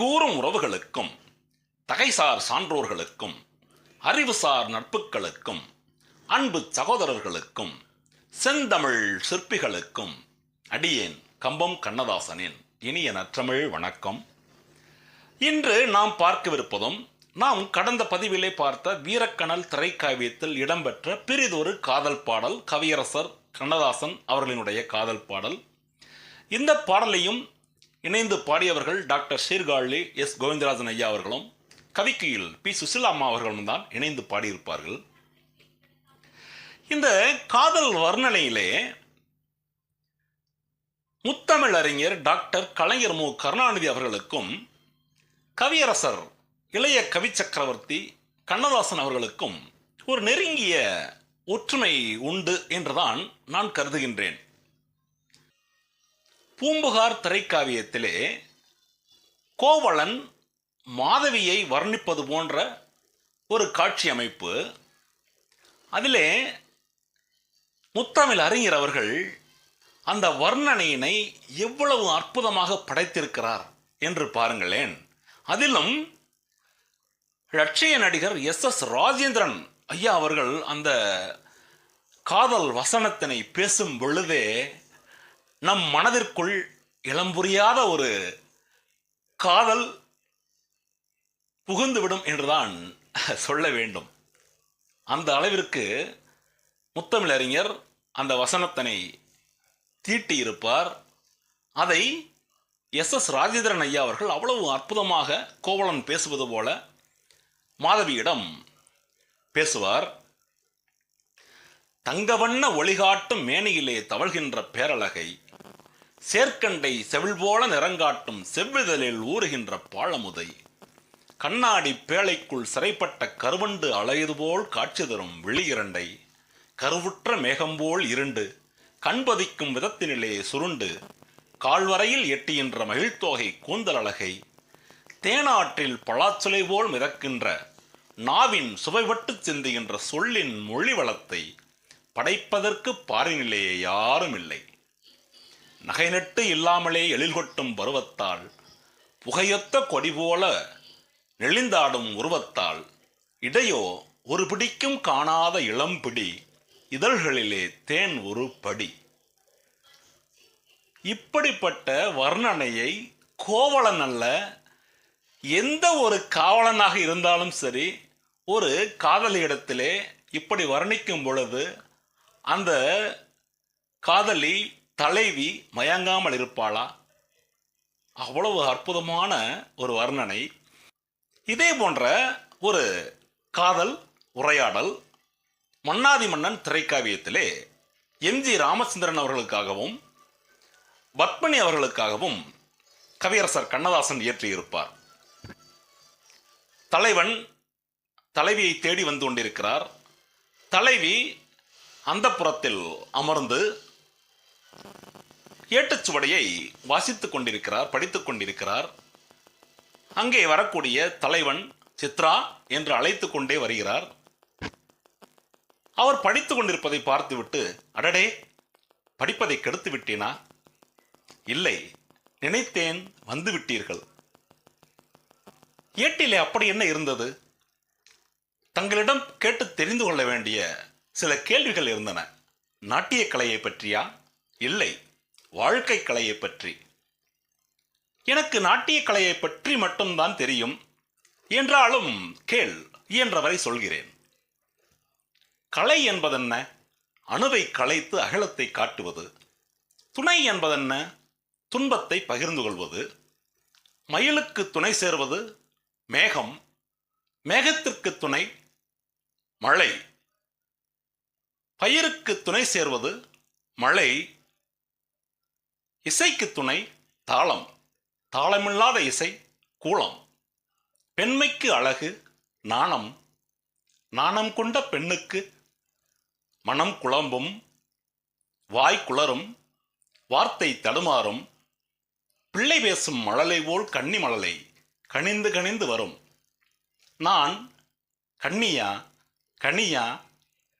கூறும் உறவுகளுக்கும் தகைசார் சான்றோர்களுக்கும் அறிவுசார் நட்புகளுக்கும் அன்பு சகோதரர்களுக்கும் செந்தமிழ் சிற்பிகளுக்கும் அடியேன் கம்பம் கண்ணதாசனின் இனிய நற்றமிழ் வணக்கம். இன்று நாம் பார்க்கவிருப்பதும் நாம் கடந்த பதிவிலே பார்த்த வீரக்கணல் திரைக்காவியத்தில் இடம்பெற்ற பிரிதொரு காதல் பாடல் கவியரசர் கண்ணதாசன் அவர்களினுடைய காதல் பாடல். இந்த பாடலையும் இணைந்து பாடியவர்கள் டாக்டர் சீர்காழி எஸ் கோவிந்தராஜன் ஐயா அவர்களும் கவிக்கையில் பி சுசிலா அம்மா அவர்களும் தான் இணைந்து பாடியிருப்பார்கள். இந்த காதல் வர்ணனையிலே முத்தமிழறிஞர் டாக்டர் கலைஞர் மு கருணாநிதி அவர்களுக்கும் கவியரசர் இளைய கவி சக்கரவர்த்தி கண்ணதாசன் அவர்களுக்கும் ஒரு நெருங்கிய ஒற்றுமை உண்டு என்றுதான் நான் கருதுகின்றேன். பூம்புகார் திரைக்காவியத்திலே கோவலன் மாதவியை வர்ணிப்பது போன்ற ஒரு காட்சி அமைப்பு. அதிலே முத்தமிழ் அறிஞர் அவர்கள் அந்த வர்ணனையினை எவ்வளவு அற்புதமாக படைத்திருக்கிறார் என்று பாருங்களேன். அதிலும் லட்சிய நடிகர் எஸ் எஸ் ராஜேந்திரன் ஐயா அவர்கள் அந்த காதல் வசனத்தினை பேசும் பொழுதே நம் மனதிற்குள் இளம்புரியாத ஒரு காதல் புகுந்துவிடும் என்றுதான் சொல்ல வேண்டும். அந்த அளவிற்கு முத்தமிழறிஞர் அந்த வசனத்தினை தீட்டியிருப்பார். அதை எஸ் எஸ் ராஜேந்திரன் ஐயா அவர்கள் அவ்வளவு அற்புதமாக கோவலன் பேசுவது போல மாதவியிடம் பேசுவார். தங்கவண்ண ஒளிகாட்டும் மேனியிலே தவழ்கின்ற பேரழகை சேர்க்கண்டை செவில் போல நிறங்காட்டும் செவ்விதழில் ஊறுகின்ற பாழமுதை. கண்ணாடி பேழைக்குள் சிறைப்பட்ட கருவண்டு அலையது போல் காட்சி தரும் விழியிரண்டை கருவுற்ற மேகம்போல் இருண்டு கண்பதிக்கும் விதத்தினிலே சுருண்டு கால்வரையில் எட்டுகின்ற மகிழ்த்தோகை கூந்தல் அழகை. தேனாற்றில் பலாச்சுலை போல் மிதக்கின்ற நாவின் சுவைபட்டு சிந்துகின்ற சொல்லின் மொழி வளத்தை படைப்பதற்கு பாரினிலேயே யாரும் இல்லை நகைநட்டு இல்லாமலே எழில்கொட்டும் பருவத்தால் புகையொத்த கொடி போல நெளிந்தாடும் உருவத்தால் இடையோ ஒரு பிடிக்கும் காணாத இளம்பிடி இதழ்களிலே தேன் ஒரு படி. இப்படிப்பட்ட வர்ணனையை கோவலன் அல்ல எந்த ஒரு காவலனாக இருந்தாலும் சரி ஒரு காதலியிடத்திலே இப்படி வர்ணிக்கும் பொழுது அந்த காதலி தலைவி மயங்காமல் இருப்பாளா? அவ்வளவு அற்புதமான ஒரு வர்ணனை. இதே போன்ற ஒரு காதல் உரையாடல் மன்னாதி மன்னன் திரைக்காவியத்திலே எம்ஜி ராமச்சந்திரன் அவர்களுக்காகவும் பத்மினி அவர்களுக்காகவும் கவியரசர் கண்ணதாசன் இயற்றியிருப்பார். தலைவன் தலைவியை தேடி வந்து கொண்டிருக்கிறார். தலைவி அந்த புறத்தில் அமர்ந்து ஏட்டச்சுவடையை வாசித்துக் கொண்டிருக்கிறார் படித்துக் கொண்டிருக்கிறார். அங்கே வரக்கூடிய தலைவன் சித்ரா என்று அழைத்துக் கொண்டே வருகிறார். அவர் படித்துக் கொண்டிருப்பதை பார்த்துவிட்டு அடடே படிப்பதை கெடுத்து விட்டேனா? இல்லை நினைத்தேன் வந்து விட்டீர்கள். ஏட்டிலே அப்படி என்ன இருந்தது? தங்களிடம் கேட்டு தெரிந்து கொள்ள வேண்டிய சில கேள்விகள் இருந்தன. நாட்டிய கலையை பற்றியா? இல்லை. வாழ்க்கை கலையை பற்றி. எனக்கு நாட்டிய கலையை பற்றி மட்டும்தான் தெரியும். என்றாலும் கேள் இயன்றவரை சொல்கிறேன். கலை என்பதென்ன? அணுவை களைத்து அகலத்தை காட்டுவது. துணை என்பதென்ன? துன்பத்தை பகிர்ந்து கொள்வது. மயிலுக்கு துணை சேர்வது. மேகம். மேகத்திற்கு துணை. மழை. பயிருக்கு துணை சேர்வது. மழை. இசைக்கு துணை தாளம். தாளமில்லாத இசை கூளம். பெண்மைக்கு அழகு நாணம். நாணம் கொண்ட பெண்ணுக்கு மனம் குழம்பும். வாய் குளரும். வார்த்தை தடுமாறும். பிள்ளை பேசும் மழலை போல் கன்னி மழலை கனிந்து கனிந்து வரும். நான் கண்ணியா கனியா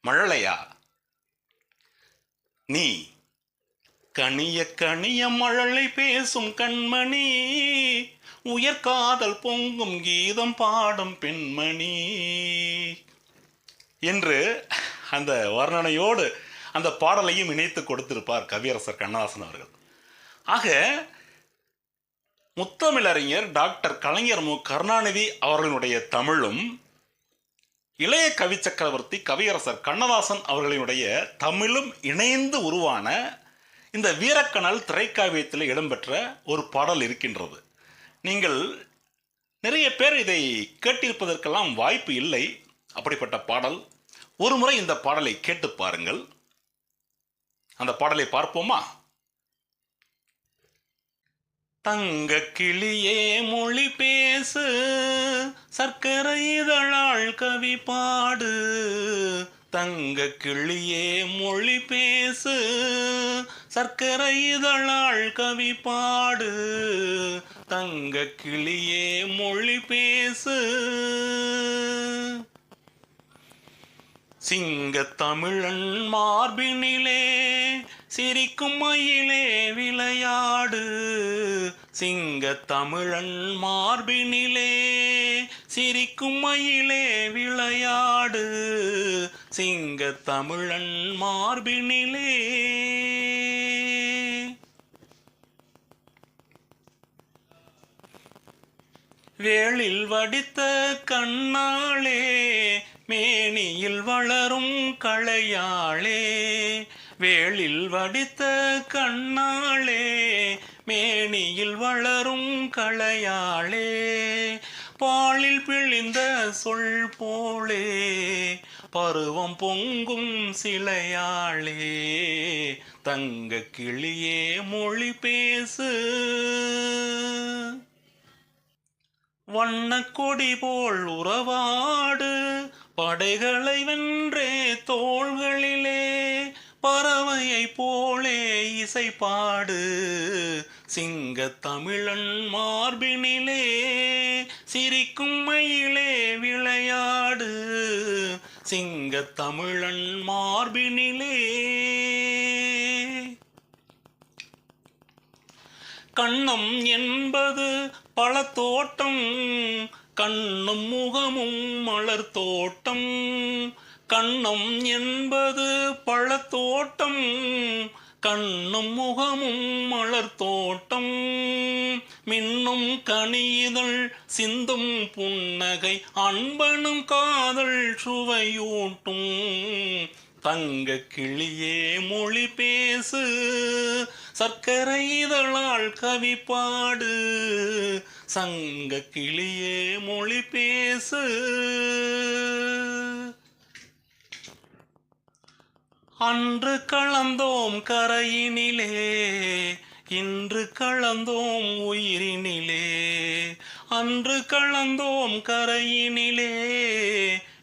மழலையா? நீ கனிய கனிய மழலை பேசும் கண்மணி உயர்காதல் பொங்கும் கீதம் பாடும் பெண்மணி. என்று அந்த வர்ணனையோடு அந்த பாடலையும் இணைத்து கொடுத்திருப்பார் கவியரசர் கண்ணதாசன் அவர்கள். ஆக முத்தமிழறிஞர் டாக்டர் கலைஞர் மு. கருணாநிதி அவர்களுடைய தமிழும் இளைய கவி சக்கரவர்த்தி கவியரசர் கண்ணதாசன் அவர்களினுடைய தமிழும் இணைந்து உருவான இந்த வீரக்கணல் திரைக்காவியத்தில் இடம்பெற்ற ஒரு பாடல் இருக்கின்றது. நீங்கள் நிறைய பேர் இதை கேட்டிருப்பதற்கெல்லாம் வாய்ப்பு இல்லை. அப்படிப்பட்ட பாடல். ஒரு முறை இந்த பாடலை கேட்டு பாருங்கள். அந்த பாடலை பார்ப்போமா? தங்க கிளியே மொழி பேசு சர்க்கரை இதழாள் கவி பாடு. தங்க கிளியே மொழி பேசு சர்க்கரை இதழாள் கவி பாடு தங்க கிளியே மொழி பேசு. சிங்க தமிழன் மார்பினிலே சிரிக்கும் மயிலே விளையாடு சிங்க தமிழன் மார்பினிலே சிரிக்கும் மயிலே விளையாடு சிங்க தமிழன் மார்பினிலே. வேளில் வடித்த கண்ணாளே மேனியில் வளரும் களையாளே. வேளில் வடித்த கண்ணாளே மேனியில் வளரும் களையாளே. பாலில் பிழிந்த சொல் போலே பருவம் பொங்கும் சிலையாளே. தங்க கிளியே மொழி பேசு. வண்ணக்கொடி போல் உறவாடு படைகளை வென்றே தோள்களிலே பறவையை போலே இசை பாடு சிங்க தமிழன் மார்பினிலே சிரிக்கும் மயிலே விளையாடு. சிங்க தமிழன் மார்பினிலே கண்ணம் என்பது பழத்தோட்டம் கண்ணும் முகமும் மலர் தோட்டம். கண்ணம் என்பது பழத்தோட்டம் கண்ணும் முகமும் மலர் தோட்டம். மின்னும் கனியுதல் சிந்தும் புன்னகை அன்பனும் காதல் சுவையூட்டும். தங்க கிளியே மொழி பேசு சர்க்கரை இதழால் கவி சங்க கிளியே மொழி பேசு. அன்று கலந்தோம் கரையினிலே இன்று கலந்தோம் உயிரினிலே. அன்று கலந்தோம் கரையினிலே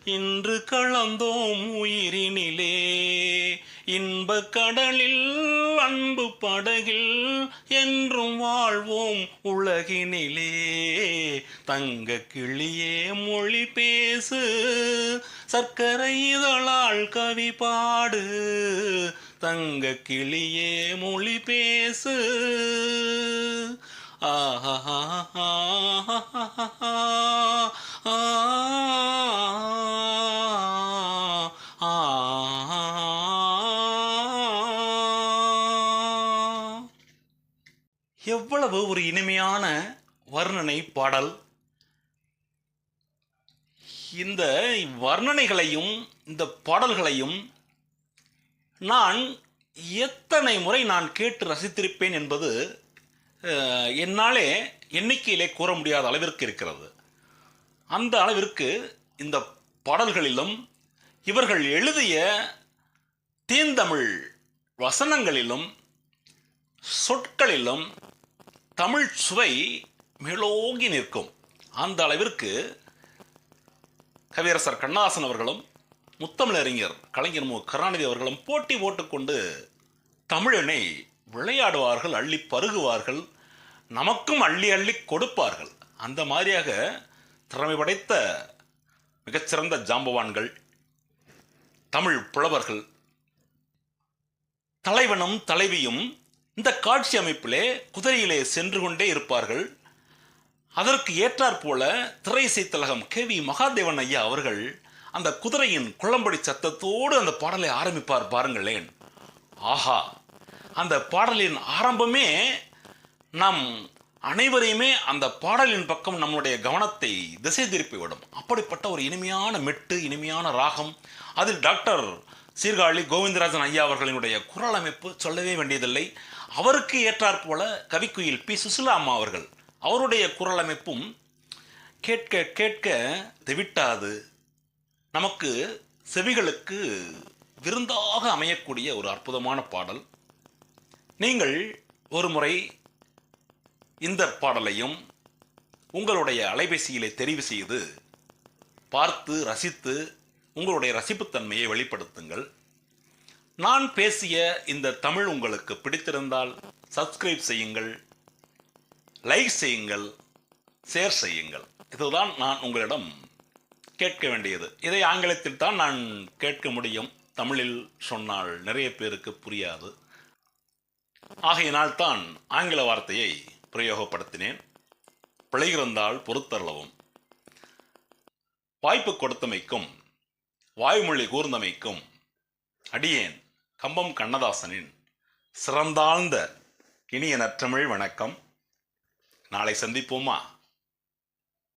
இன்று கலந்தோம் உயிரினிலே. இன்ப கடலில் அன்பு படகில் என்றும் வாழ்வோம் உலகினிலே. தங்க கிளியே மொழி பேசு சர்க்கரை இதழால் கவி பாடு. தங்க கிளியே மொழி பேசு. ஆஹா ஆஹா ஆஹா இனிமையான வர்ணனை பாடல். இந்த வர்ணனைகளையும் இந்த பாடல்களையும் நான் எத்தனை முறை நான் கேட்டு ரசித்திருப்பேன் என்பது என்னாலே எண்ணிக்கையிலே கூற முடியாத அளவிற்கு இருக்கிறது. அந்த அளவிற்கு இந்த பாடல்களிலும் இவர்கள் எழுதிய தீந்தமிழ் வசனங்களிலும் சொற்களிலும் தமிழ் சுவை மேலோங்கி நிற்கும். அந்த அளவிற்கு கவியரசர் கண்ணாசன் அவர்களும் முத்தமிழறிஞர் கலைஞர் மு. கருணாநிதி அவர்களும் போட்டி போட்டுக்கொண்டு தமிழனை விளையாடுவார்கள் அள்ளி பருகுவார்கள் நமக்கும் அள்ளி அள்ளி கொடுப்பார்கள். அந்த மாதிரியாக திறமை படைத்த மிகச்சிறந்த ஜாம்பவான்கள் தமிழ் புலவர்கள் தலைவனும் தலைவியும் இந்த காட்சி அமைப்பிலே குதிரையிலே சென்று கொண்டே இருப்பார்கள். அதற்கு ஏற்றாற்போல திரை இசைத்தலகம் கே வி மகாதேவன் ஐயா அவர்கள் அந்த குதிரையின் குளம்படி சத்தத்தோடு அந்த பாடலை ஆரம்பிப்பார் பாருங்களேன். ஆஹா! அந்த பாடலின் ஆரம்பமே நம் அனைவரையுமே அந்த பாடலின் பக்கம் நம்முடைய கவனத்தை திசை திருப்பி விடும். அப்படிப்பட்ட ஒரு இனிமையான மெட்டு இனிமையான ராகம். அதில் டாக்டர் சீர்காழி கோவிந்தராஜன் ஐயா அவர்களினுடைய குரல் அமைப்பு சொல்லவே வேண்டியதில்லை. அவருக்கு ஏற்றாற் போல கவிக்குயில் பி. சுசிலா அம்மா அவர்கள். அவருடைய குரல் அமைப்பும் கேட்க கேட்க தெவிட்டாது நமக்கு செவிகளுக்கு விருந்தாக அமையக்கூடிய ஒரு அற்புதமான பாடல். நீங்கள் ஒரு முறை இந்த பாடலையும் உங்களுடைய அலைபேசியிலே தெரிவு செய்து பார்த்து ரசித்து உங்களுடைய ரசிப்புத்தன்மையை வெளிப்படுத்துங்கள். நான் பேசிய இந்த தமிழ் உங்களுக்கு பிடித்திருந்தால் சப்ஸ்கிரைப் செய்யுங்கள் லைக் செய்யுங்கள் ஷேர் செய்யுங்கள். இதுதான் நான் உங்களிடம் கேட்க வேண்டியது. இதை ஆங்கிலத்தில் தான் நான் கேட்க முடியும். தமிழில் சொன்னால் நிறைய பேருக்கு புரியாது. ஆகையினால் தான் ஆங்கில வார்த்தையை பிரயோகப்படுத்தினேன். பிழைகிறந்தால் பொறுத்தள்ளவும் வாய்ப்பு கொடுத்தமைக்கும் வாய்மொழி கூர்ந்தமைக்கும் அடியேன். கம்பம் கண்ணதாசனின் சிறந்தாழ்ந்த இனிய நற்றமிழ் வணக்கம். நாளை சந்திப்போமா?